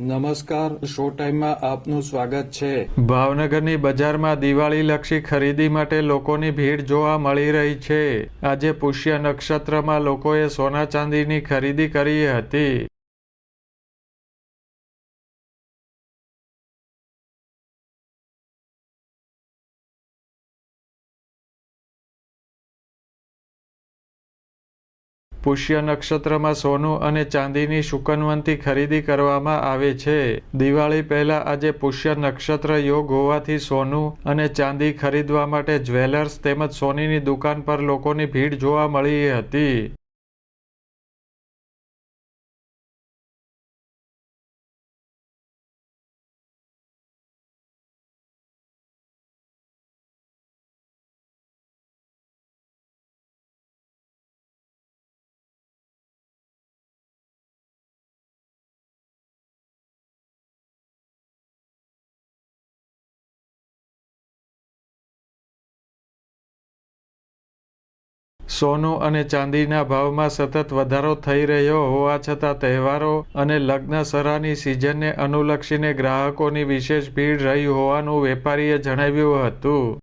નમસ્કાર શો ટાઈમમાં આપનું સ્વાગત છે. ભાવનગરની બજારમાં દિવાળીલક્ષી ખરીદી માટે લોકોની ભીડ જોવા મળી રહી છે. આજે પુષ્ય નક્ષત્રમાં લોકોએ સોના ચાંદીની ખરીદી કરી હતી. પુષ્ય નક્ષત્રમાં સોનું અને ચાંદીની શુકનવંતી ખરીદી કરવામાં આવે છે. દિવાળી પહેલા આજે પુષ્ય નક્ષત્ર યોગ હોવાથી સોનું અને ચાંદી ખરીદવા માટે જ્વેલર્સ તેમજ સોનીની દુકાન પર લોકોની ભીડ જોવા મળી હતી. સોનું અને ચાંદીના ભાવમાં સતત વધારો થઈ રહ્યો હોવા છતાં તહેવારો અને લગ્નસરાની સિઝનને અનુલક્ષીને ગ્રાહકોની વિશેષ ભીડ રહી હોવાનું વેપારીએ જણાવ્યું હતું.